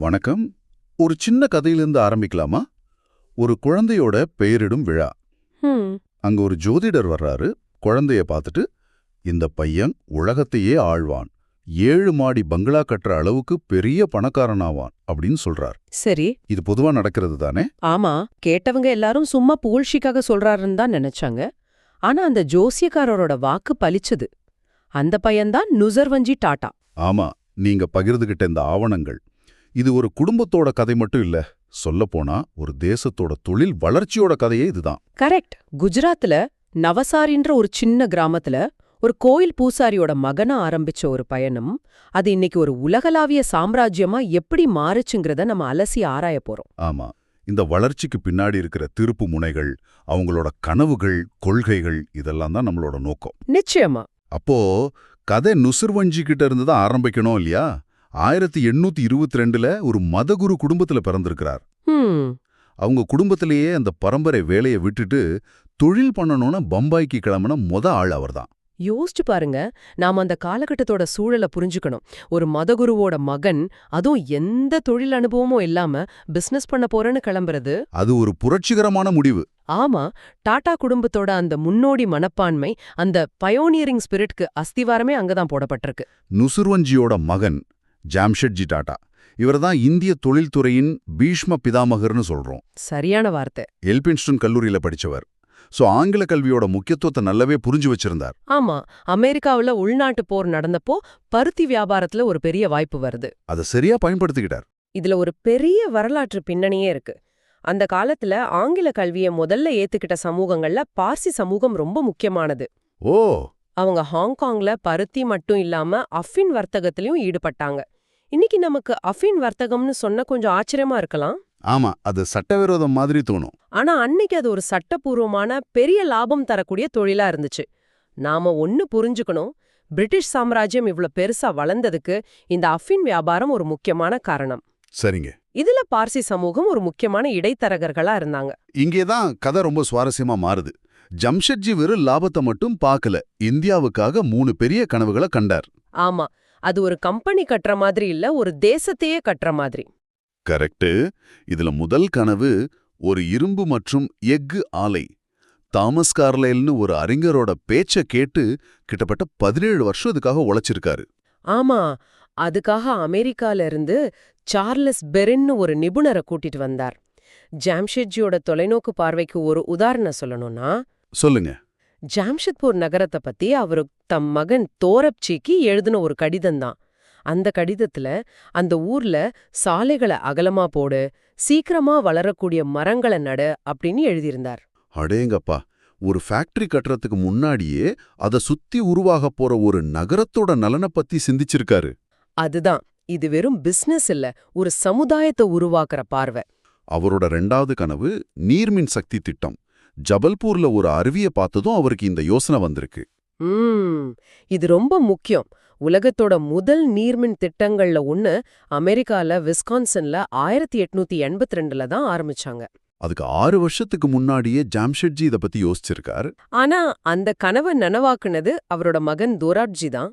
வணக்கம். ஒரு சின்ன கதையிலிருந்து ஆரம்பிக்கலாமா? ஒரு குழந்தையோட பெயரிடும் விழா. அங்க ஒரு ஜோதிடர் வர்றாரு. குழந்தைய பார்த்துட்டு இந்த பையன் உலகத்தையே ஆழ்வான். ஏழு மாடி பங்களா கட்டுற அளவுக்கு பெரிய பணக்காரனாவான் அப்படின்னு சொல்றார். சரி. இது பொதுவா நடக்கிறது தானே? ஆமா. கேட்டவங்க எல்லாரும் சும்மா புகழ்ச்சிக்காக சொல்றாருன்னு தான் நினைச்சாங்க. ஆனா அந்த ஜோசியக்காரரோட வாக்கு பலிச்சது அந்த பையன்தான் நுசர்வஞ்சி டாடா ஆமா. நீங்க பகிர்ந்துகிட்ட இந்த ஆவணங்கள். இது ஒரு குடும்பத்தோட கதை மட்டும் இல்ல. சொல்லப்போனா ஒரு தேசத்தோட தொழில் வளர்ச்சியோட கதையே இதுதான். கரெக்ட். குஜராத்ல நவசாரின்ற ஒரு சின்ன கிராமத்துல ஒரு கோயில் பூசாரியோட மகனா ஆரம்பிச்ச ஒரு பயணம் அது இன்னைக்கு ஒரு உலகளாவிய சாம்ராஜ்யமா எப்படி மாறுச்சுங்கிறத நம்ம அலசி ஆராய போறோம். ஆமா. இந்த வளர்ச்சிக்கு பின்னாடி இருக்கிற திருப்பு முனைகள் அவங்களோட கனவுகள் கொள்கைகள் இதெல்லாம் தான் நம்மளோட நோக்கம். நிச்சயமா. அப்போ கதை நுசுர்வஞ்சி கிட்ட இருந்து தான் ஆரம்பிக்கணும் இல்லையா? ஆயிரத்தி எண்ணூத்தி இருபத்தி ரெண்டுல ஒரு மதகுரு குடும்பத்துல பிறந்திருக்கிறார். அவங்க குடும்பத்திலேயே அந்த பரம்பரை வேலையை விட்டுட்டு தொழில் பண்ணணும்னு பம்பாய்க்கு கிளம்பின மொத ஆள் அவர்தான். யோசிச்சு பாருங்க நாம அந்த காலகட்டத்தோட சூழலை புரிஞ்சுக்கணும். ஒரு மதகுருவோட மகன் அதுவும் எந்த தொழில் அனுபவமும் இல்லாம பிசினஸ் பண்ண போறேன்னு கிளம்புறது? அது ஒரு புரட்சிகரமான முடிவு. ஆமா டாடா குடும்பத்தோட அந்த முன்னோடி மனப்பான்மை அந்த பயோனியரிங் ஸ்பிரிட்க்கு அஸ்திவாரமே அங்கதான் போடப்பட்டிருக்கு. நுசுர்வஞ்சியோட மகன் ஜாம்ஷெட்ஜி டாடா இவர்தான் இந்திய தொழில்துறையின் பீஷ்ம பிதாமகர்னு சொல்றோம். சரியான வார்த்தை. எல்பின்ஸ்டன் கல்லூரியில படிச்சவர். சோ ஆங்கில கல்வியோட முக்கியத்துவத்தை நல்லாவே புரிஞ்சு வச்சிருந்தார். ஆமா அமெரிக்காவுல உள்நாட்டு போர் நடந்தப்போ பருத்தி வியாபாரத்துல ஒரு பெரிய வாய்ப்பு வருது. அதை சரியா பயன்படுத்திக்கிட்டார். இதுல ஒரு பெரிய வரலாற்று பின்னணியே இருக்கு. அந்த காலத்துல ஆங்கில கல்வியை முதல்ல ஏத்துக்கிட்ட சமூகங்கள்ல பார்சி சமூகம் ரொம்ப முக்கியமானது. ஓ! அவங்க ஹாங்காங்ல பருத்தி மட்டும் இல்லாம அஃபின் வர்த்தகத்திலயும் ஈடுபட்டாங்க. இன்னைக்கு நமக்கு அஃபின் வர்த்தகம்னு சொன்ன கொஞ்சம் ஆச்சரியமா இருக்கலாம். ஆமா அது சட்டவிரோதம் மாதிரி தோணும். ஆனா அன்னைக்கு அது ஒரு சட்டபூர்வமான பெரிய லாபம் தரக்கூடிய தொழிலா இருந்துச்சு. நாம ஒன்னு புரிஞ்சுக்கணும் பிரிட்டிஷ் சாம்ராஜ்யம் இவ்ளோ பெருசா வளர்ந்ததுக்கு இந்த அஃபின் வியாபாரம் ஒரு முக்கியமான காரணம். சரிங்க. இதுல பார்சி சமூகம் ஒரு முக்கியமான இடைத்தரகர்களா இருந்தாங்க. இங்கேதான் கதை ரொம்ப சுவாரஸ்யமா மாறுது. ஜம்ஷெட்ஜி வெறும் லாபத்தை மட்டும் பார்க்கல இந்தியாவுக்காக மூணு பெரிய கனவுகளை கண்டார். ஆமா அது ஒரு கம்பெனி கட்டுற மாதிரி இல்ல ஒரு தேசத்தையே கட்டுற மாதிரி. கரெக்ட் இதுல முதல் கனவு ஒரு இரும்பு மற்றும் எஃகு ஆலை. தாமஸ் கார்லைல்னு ஒரு அறிஞரோட பேச்ச கேட்டு கிட்டத்தட்ட பதினேழு வருஷம் இதுக்காக உழைச்சிருக்காரு. ஆமா அதுக்காக அமெரிக்கால இருந்து சார்லஸ் பெரின்னு ஒரு நிபுணரை கூட்டிட்டு வந்தார். ஜாம்ஷெட்ஜியோட தொலைநோக்கு பார்வைக்கு ஒரு உதாரணம் சொல்லணும்னா சொல்லுங்க. ஜாம்ஷெத்பூர் நகரத்தை பத்தி அவரு தம் மகன் தோரப்சிக்கு எழுதின ஒரு கடிதம்தான் அந்த கடிதத்துல அந்த ஊர்ல சாலைகளை அகலமா போடு சீக்கிரமா வளரக்கூடிய மரங்களை நடு அப்படின்னு எழுதியிருந்தார். அடேங்கப்பா ஒரு ஃபேக்டரி கட்டுறதுக்கு முன்னாடியே அத சுத்தி உருவாக போற ஒரு நகரத்தோட நலனை பத்தி சிந்திச்சிருக்காரு. அதுதான் இது வெறும் பிசினஸ் இல்ல ஒரு சமுதாயத்தை உருவாக்குற பார்வை. அவரோட ரெண்டாவது கனவு நீர்மின் சக்தி திட்டம். ஜபல்பூர்ல ஒரு அருவியை பார்த்ததும் அவருக்கு இந்த யோசனை வந்திருக்கு. இது ரொம்ப முக்கியம். உலகத்தோட முதல் நீர்மின் திட்டங்கள்ல ஒன்னு அமெரிக்கால விஸ்கான்சன்ல ஆயிரத்தி எட்நூத்தி எண்பத்தி ரெண்டுல தான் ஆரம்பிச்சாங்க. அதுக்கு ஆறு வருஷத்துக்கு முன்னாடியே ஜாம்ஷெட்ஜி இத பத்தி யோசிச்சிருக்காரு. ஆனா அந்த கனவை நனவாக்குனது அவரோட மகன் தோராட்ஜி தான்.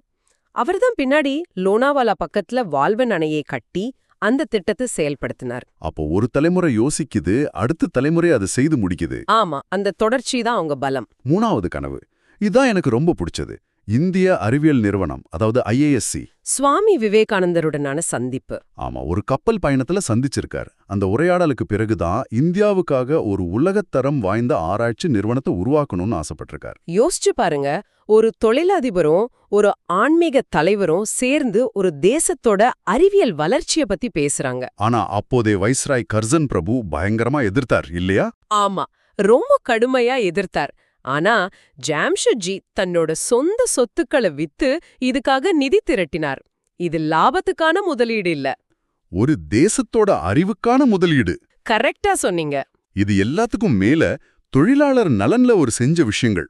அவர்தான் பின்னாடி லோனாவாலா பக்கத்துல வால்வன் அணையை கட்டி அந்த திட்டத்தை செயல்படுத்தினார். அப்போ ஒரு தலைமுறை யோசிக்குது அடுத்த தலைமுறை அதை செய்து முடிக்குது. ஆமா அந்த தொடர்ச்சி தான் அவங்க பலம். மூணாவது கனவு. இதான் எனக்கு ரொம்ப பிடிச்சது. இந்திய அறிவியல் நிறுவனம் அதாவது ஐஏஎஸ்சி சுவாமி விவேகானந்தருடனான சந்திப்பு. ஆமா ஒரு கப்பல் பயணத்துல சந்திச்சிருக்காரு. அந்த உரையாடலுக்கு பிறகுதான் இந்தியாவுக்காக ஒரு உலகத்தரம் வாய்ந்த ஆராய்ச்சி நிறுவனத்தை உருவாக்கணும்னு ஆசைப்பட்டிருக்காரு. யோசிச்சு பாருங்க ஒரு தொழிலதிபரும் ஒரு ஆன்மீக தலைவரும் சேர்ந்து ஒரு தேசத்தோட அறிவியல் வளர்ச்சிய பத்தி பேசுறாங்க. ஆனா அப்போதைய வைஸ்ராய் கர்சன் பிரபு பயங்கரமா எதிர்த்தார் இல்லையா? ஆமா ரொம்ப கடுமையா எதிர்த்தார். ஆனா ஜாம்ஷெட்ஜி தன்னோட சொந்த சொத்துக்களை வித்து இதுக்காக நிதி திரட்டினார். இது லாபத்துக்கான முதலீடு இல்ல. ஒரு தேசத்தோட அறிவுக்கான முதலீடு. கரெக்டா சொன்னீங்க. இது எல்லாத்துக்கும் மேல தொழிலாளர் நலன்ல ஒரு செஞ்ச விஷயங்கள்.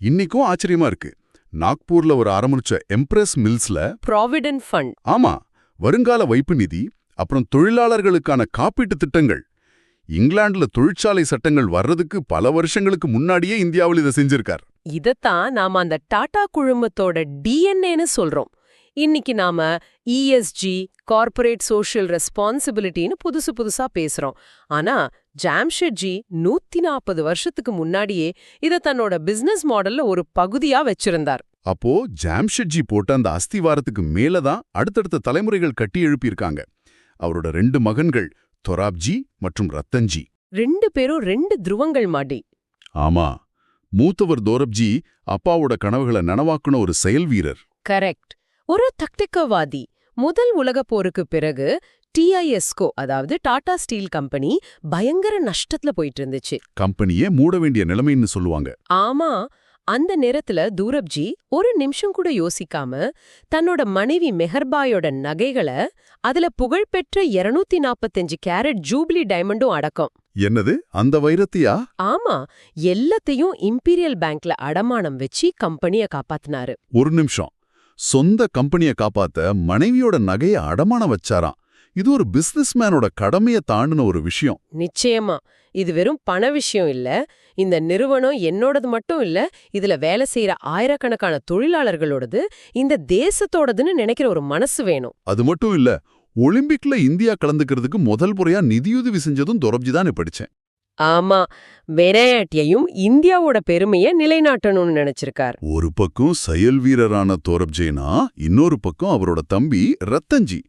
இன்னைக்கும் ஆச்சரியமா இருக்கு. நாக்பூர்ல ஒரு ஆரம்பிச்ச எம்ப்ரஸ் மில்ஸ்ல ப்ராவிடன்ட் ஃபண்ட் ஆமா வருங்கால வைப்பு நிதி அப்புறம் தொழிலாளர்களுக்கான காப்பீட்டு திட்டங்கள். இங்கிலாந்துல தொழிற்சாலை சட்டங்கள் வர்றதுக்கு பல வருஷங்களுக்கு முன்னாடியே இந்தியாவில் இதை செஞ்சிருக்கார். இதத்தான் நாம அந்த டாடா குழுமத்தோட டிஎன்ஏன்னு சொல்றோம். இன்னைக்கு நாம இஎஸ்ஜி கார்ப்பரேட் சோஷியல் ரெஸ்பான்சிபிலிட்டின்னு புதுசு புதுசா பேசுறோம். ஆனா ஜாம்ஷெட்ஜி நூத்தி நாற்பது வருஷத்துக்கு முன்னாடியே இத தன்னோட பிசினஸ் மாடல்ல ஒரு பகுதியா வச்சிருந்தார். அப்போ ஜாம்ஷெட்ஜி போட்ட அந்த அஸ்திவாரத்துக்கு மேல தான் அடுத்தடுத்த தலைமுறைகள் கட்டி எழுப்பியிருக்காங்க. அவரோட ரெண்டு மகன்கள் தொராப்ஜி மற்றும் ரத்தன்ஜி ரெண்டு பேரும் ரெண்டு துருவங்கள் மாடி. ஆமா மூத்தவர் தோரப்ஜி அப்பாவோட கனவுகளை நனவாக்குன ஒரு செயல் வீரர். கரெக்ட். ஒரு தக்டிக்கவாதி முதல் உலகப் போருக்கு பிறகு டிஐஎஸ்கோ அதாவது டாடா ஸ்டீல் கம்பெனி பயங்கர நஷ்டத்துல போயிட்டு இருந்துச்சு. கம்பெனியே மூட வேண்டிய நிலைமைன்னு சொல்லுவாங்க. ஆமா அந்த நேரத்துல தூரப்ஜி ஒரு நிமிஷம் கூட யோசிக்காம தன்னோட மனைவி மெஹர்பாயோட நகைகளை அதுல புகழ்பெற்ற 245 நாப்பத்தஞ்சு கேரட் ஜூபிலி டைமண்டும் அடக்கம். என்னது? அந்த வைரத்தியா? ஆமா. எல்லாத்தையும் இம்பீரியல் பேங்க்ல அடமானம் வச்சு கம்பெனிய காப்பாத்தினாரு. ஒரு நிமிஷம். சொந்த கம்பெனிய காப்பாத்த மனைவியோட நகைய அடமானம் வச்சாராம். இது ஒரு பிசினஸ்மேனோட கடமைய தாண்டின ஒரு விஷயம். நிச்சயமா. இது வெறும் பண விஷயம் இல்ல. இந்த நிறுவனம் என்னோடது மட்டும் இல்ல இதுல வேலை செய்யற ஆயிரக்கணக்கான தொழிலாளர்களோடது இந்த தேசத்தோடதுன்னு நினைக்கிற ஒரு மனசு வேணும். அது மட்டும் இல்ல ஒலிம்பிக்ல இந்தியா கலந்துக்கிறதுக்கு முதல் முறையா நிதியுதவி செஞ்சதும் தொரப்ஜி தான் படிச்சேன். ஆமா. விளையாட்டையும் இந்தியாவோட பெருமைய நிலைநாட்டணும்னு நினைச்சிருக்கார். ஒரு பக்கம் செயல் வீரரான தோரப்ஜேனா இன்னொரு பக்கம் அவரோட தம்பி ரத்தன்ஜி.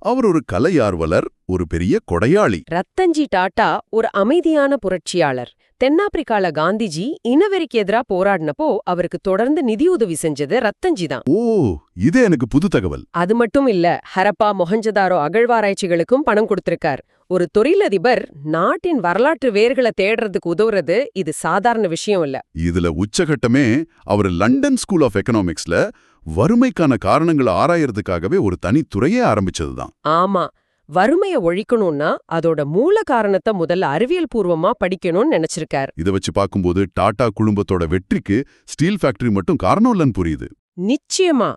அவர் ஒரு கலையார்வலர் ஒரு பெரிய கொடையாளி. ரத்தன்ஜி டாட்டா ஒரு அமைதியான புரட்சியாளர். தென்னாப்பிரிக்கால காந்திஜி இனவெறிக்கு எதிரா போராடினப்போ அவருக்கு தொடர்ந்து நிதியுதவி செஞ்சது ரத்தன்ஜி தான். ஓ இது எனக்கு புது தகவல். அது மட்டும் இல்ல ஹரப்பா மொஹஞ்சதாரோ அகழ்வாராய்ச்சிகளுக்கும் பணம் கொடுத்திருக்கார். ஒரு தொழிலதிபர் நாட்டின் வரலாற்று வேர்களை தேடுறதுக்கு உதவுறது இது சாதாரண விஷயம் இல்ல. இதுல உச்சகட்டமே அவர் லண்டன் ஸ்கூல் ஆஃப் எக்கனாமிக்ஸ்ல வறுமைக்கான காரணங்களை ஆராயறதுக்காகவே ஒரு தனி துறையே ஆரம்பிச்சதுதான். ஆமா. வறுமைய ஒழிக்கணும்னா அதோட மூல காரணத்தை முதல்ல அறிவியல் பூர்வமா படிக்கணும்னு நினைச்சிருக்கார். இத வச்சு பார்க்கும்போது டாடா குழுமத்தோட வெற்றிக்கு ஸ்டீல் ஃபேக்டரி மட்டும் காரணம் இல்லைன்னு புரியுது. நிச்சயமா.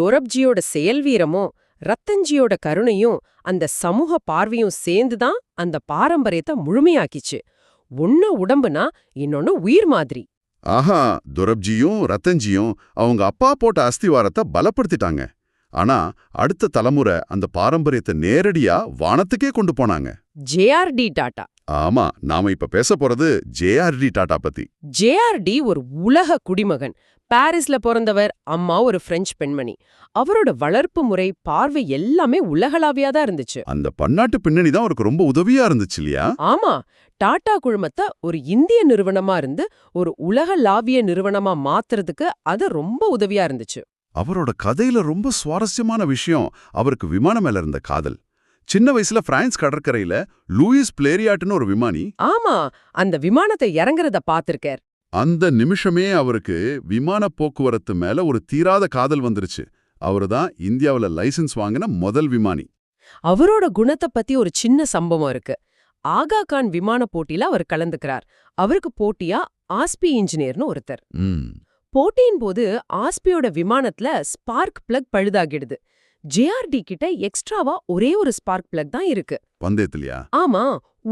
தொரப்ஜியோட செயல் வீரமும் ரத்தன்ஜியோட கருணையும் அந்த சமூக பார்வையும் சேர்ந்துதான் அந்த பாரம்பரியத்தை முழுமையாக்கிச்சு. ஒன்னு உடம்புனா இன்னொன்னு உயிர் மாதிரி. ஆஹா துரப்ஜியும் ரத்தன்ஜியும் அவங்க அப்பா போட்ட அஸ்திவாரத்தை பலப்படுத்திட்டாங்க. ஆனா அடுத்த தலைமுறை அந்த பாரம்பரியத்தை நேரடியா வானத்துக்கே கொண்டு போனாங்க. ஜேஆர்டி டாடா ஆமா நாம இப்ப பேச போறது ஜேஆர்டி டாடா பத்தி. ஜேஆர்டி ஒரு உலக குடிமகன். பாரிஸ்ல பிறந்தவர் அம்மா ஒரு பிரெஞ்சு பெண்மணி. அவரோட வளர்ப்பு முறை பார்வை எல்லாமே உலகளாவியா தான் இருந்துச்சு. அந்த பன்னாட்டு பின்னணி தான் அவருக்கு ரொம்ப உதவியா இருந்துச்சு இல்லையா? ஆமா டாடா குழுமத்தை ஒரு இந்திய நிறுவனமா இருந்து ஒரு உலகளாவிய நிறுவனமா மாத்துறதுக்கு அது ரொம்ப உதவியா இருந்துச்சு. அவரோட கதையில ரொம்ப சுவாரஸ்யமான விஷயம் அவருக்கு விமானம் மேல இருந்த காதல். சின்ன வயசுல பிரான்ஸ் கடற்கரையில லூயிஸ் பிளேரியாட்னு ஒரு விமானி ஆமா அந்த விமானத்தை இறங்குறத பாத்திருக்கார் அந்த நிமிஷமே அவருக்கு விமான போக்குவரத்து மேல ஒரு தீராத காதல் வந்துருச்சு. அவர்தான் இந்தியாவுல லைசென்ஸ் வாங்கின முதல் விமானி. அவரோட குணத்தை பத்தி ஒரு சின்ன சம்பவம் இருக்கு. ஆகா கான் விமான போட்டியில அவர் கலந்துக்கிறார். அவருக்கு போட்டியா ஆஸ்பி இன்ஜினியர்னு ஒருத்தர். ம். போட்டியின் போது ஆஸ்பியோட விமானத்துல ஸ்பார்க் பிளக் பழுதாகிடுது. ஜேஆர்டி கிட்ட எக்ஸ்ட்ராவா ஒரே ஒரு ஸ்பார்க் பிளக் தான் இருக்கு. பந்தயத்திலயா? ஆமா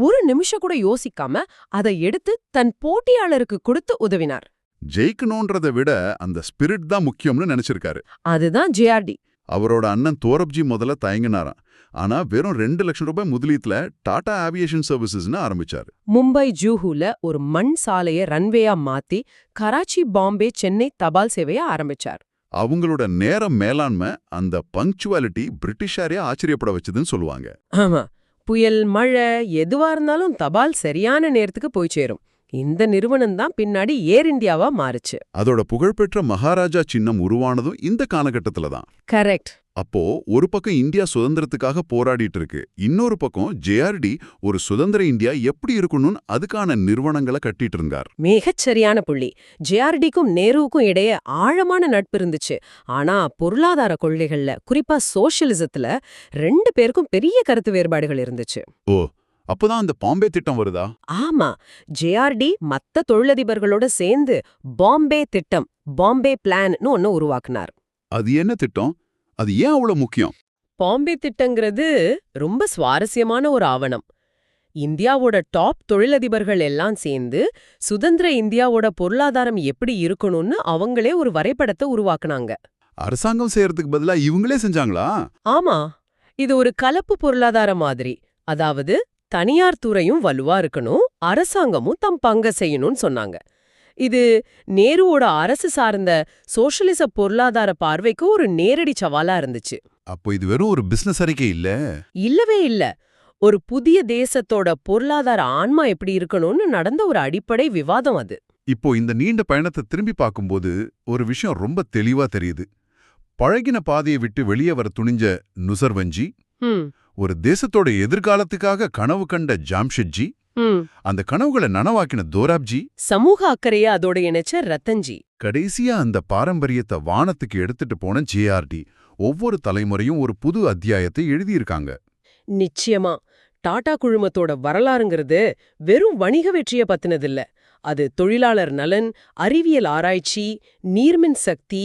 ஒரு நிமிஷம் கூட யோசிக்காம அதை எடுத்து தன் போட்டியாளருக்கு கொடுத்து உதவினார். ஜெயிக்கணுன்றதை விட அந்த ஸ்பிரிட் தான் முக்கியம்னு நினைச்சிருக்காரு. அதுதான் ஜேஆர்டி அவரோட அண்ணன் தோரப்ஜி முதல்ல தயங்கினாராம். ஆனா வெறும் ரெண்டு லட்சம் ரூபாய் முதலீட்டுல டாடா ஆவியேஷன் சர்வீசஸ்னு ஆரம்பிச்சாரு. மும்பை ஜூஹூல ஒரு மண் சாலைய ரன்வேயா மாத்தி கராச்சி பாம்பே சென்னை தபால் சேவைய ஆரம்பிச்சார். அவங்களோட நேரம் மேலாண்மை அந்த பங்க்சுவாலிட்டி பிரிட்டிஷாரே ஆச்சரியப்பட வச்சதுன்னு சொல்லுவாங்க. ஆமா. புயல் மழை எதுவா இருந்தாலும் தபால் சரியான நேரத்துக்கு போய் சேரும். இந்த நிறுவனம் தான் பின்னாடி ஏர் இந்தியாவா மாறுச்சு. அதோட புகழ்பெற்ற மகாராஜா சின்னம் உருவானதும் இந்த காலகட்டத்துல தான். கரெக்ட். அப்போ ஒரு பக்கம் இந்தியா சுதந்திரத்துக்காக போராடிட்டு இருக்கு இன்னொரு பக்கம் ஜேஆர்டி ஒரு சுதந்திர இந்தியா எப்படி இருக்கணும்னு அதுக்கான நிறுவனங்களை கட்டிட்டு இருந்தார். மிகச் சரியான புள்ளி ஜேஆர்டிக்கும் நேருவுக்கும் இடையே ஆழமான நட்பு இருந்துச்சு. ஆனா பொருளாதார கொள்கைகள்ல குறிப்பா சோஷியலிசத்துல ரெண்டு பேருக்கும் பெரிய கருத்து வேறுபாடுகள் இருந்துச்சு. ஓ அப்பதான் அந்த பாம்பே திட்டம் வருதா? ஆமா. ஜேஆர்டி மத்த தொழிலதிபர்களோட சேர்ந்து பாம்பே திட்டம் பாம்பே பிளான்னு ஒன்னு உருவாக்குனார். அது என்ன திட்டம்? அது ஏன் அவ்வளவு முக்கியம்? பாம்பே திட்டங்கிறது ரொம்ப சுவாரஸ்யமான ஒரு ஆவணம். இந்தியாவோட டாப் தொழிலதிபர்கள் எல்லாம் சேர்ந்து சுதந்திர இந்தியாவோட பொருளாதாரம் எப்படி இருக்கணும்னு அவங்களே ஒரு வரைபடத்தை உருவாக்குனாங்க. அரசாங்கம் செய்யறதுக்கு பதிலா இவங்களே செஞ்சாங்களா? ஆமா. இது ஒரு கலப்பு பொருளாதார மாதிரி. அதாவது தனியார் துறையும் வலுவா இருக்கணும் அரசாங்கமும் தம் பங்க செய்யணும்னு சொன்னாங்க. இது நேருவோட அரசு சார்ந்த சோஷலிச பொருளாதார பார்வைக்கு ஒரு நேரடி சவாலா இருந்துச்சு. அப்போ இது வெறும் ஒரு பிசினஸ் அறிக்கை இல்ல? இல்லவே இல்ல. ஒரு புதிய தேசத்தோட பொருளாதார ஆன்மா எப்படி இருக்கணும்னு நடந்த ஒரு அடிப்படை விவாதம் அது. இப்போ இந்த நீண்ட பயணத்தை திரும்பி பார்க்கும்போது ஒரு விஷயம் ரொம்ப தெளிவா தெரியுது. பழகின பாதையை விட்டு வெளியே வர துணிஞ்ச நுசர்வஞ்சி ஒரு தேசத்தோட எதிர்காலத்துக்காக கனவு கண்ட ஜாம்ஷெட்ஜி அந்த கனவுகளை நனவாக்கின தோராப்ஜி சமூக அக்கறையை அதோட இணைச்ச ரத்தன்ஜி. கடைசியா அந்த பாரம்பரியத்தை வானத்துக்கு எடுத்துட்டு போன ஜேஆர்டி ஒவ்வொரு தலைமுறையும் ஒரு புது அத்தியாயத்தை எழுதியிருக்காங்க. நிச்சயமா. டாடா குழுமத்தோட வரலாறுங்கிறது வெறும் வணிக வெற்றிய பத்தினதில்ல. அது தொழிலாளர் நலன் அறிவியல் ஆராய்ச்சி நீர்மின் சக்தி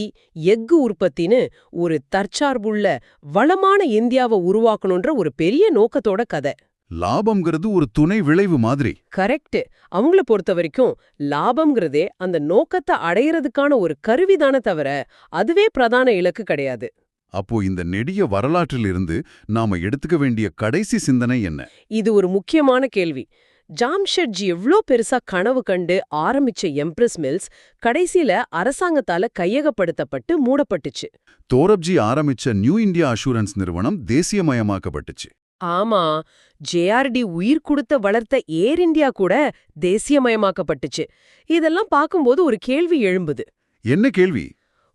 எஃகு உற்பத்தின்னு ஒரு தற்சார்புள்ள வளமான இந்தியாவை உருவாக்கணுன்ற ஒரு பெரிய நோக்கத்தோட கதை. லாபம்ங்கிறது ஒரு துணை விளைவு மாதிரி. கரெக்ட். அவங்கள பொறுத்த வரைக்கும் லாபம்ங்கிறதே அந்த நோக்கத்தை அடையறதுக்கான ஒரு கருவிதானே தவிர அதுவே பிரதான இலக்கு கிடையாது. அப்போ இந்த நெடிய வரலாற்றிலிருந்து நாம எடுத்துக்க வேண்டிய கடைசி சிந்தனை என்ன? இது ஒரு முக்கியமான கேள்வி. ஜாம்ஷெட்ஜி எவ்ளோ பெருசா கனவு கண்டு ஆரம்பிச்ச எம்ப்ரஸ் மில்ஸ் கடைசியில அரசாங்கத்தால கையகப்படுத்தப்பட்டு மூடப்பட்டுச்சு. தோரப்ஜி ஆரம்பிச்ச நியூ இந்தியா அஷூரன்ஸ் நிறுவனம் தேசியமயமாக்கப்பட்டுச்சு. ஆமா ஜேஆர்டி உயிர் கொடுத்த வளர்த்த ஏர் இந்தியா கூட தேசியமயமாக்கப்பட்டுச்சு. இதெல்லாம் பார்க்கும்போது ஒரு கேள்வி எழும்புது. என்ன கேள்வி?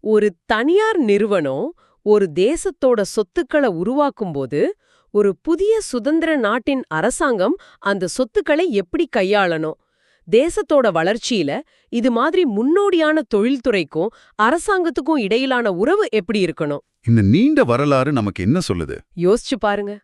ஒரு தனியார் நிறுவனம் ஒரு தேசத்தோட சொத்துக்களை உருவாக்கும்போது ஒரு புதிய சுதந்திர நாட்டின் அரசாங்கம் அந்த சொத்துக்களை எப்படி கையாளணும்? தேசத்தோட வளர்ச்சியில இது மாதிரி முன்னோடியான தொழில்துறைக்கும் அரசாங்கத்துக்கும் இடையிலான உறவு எப்படி இருக்கணும்? இந்த நீண்ட வரலாறு நமக்கு என்ன சொல்லுது? யோசிச்சு பாருங்க.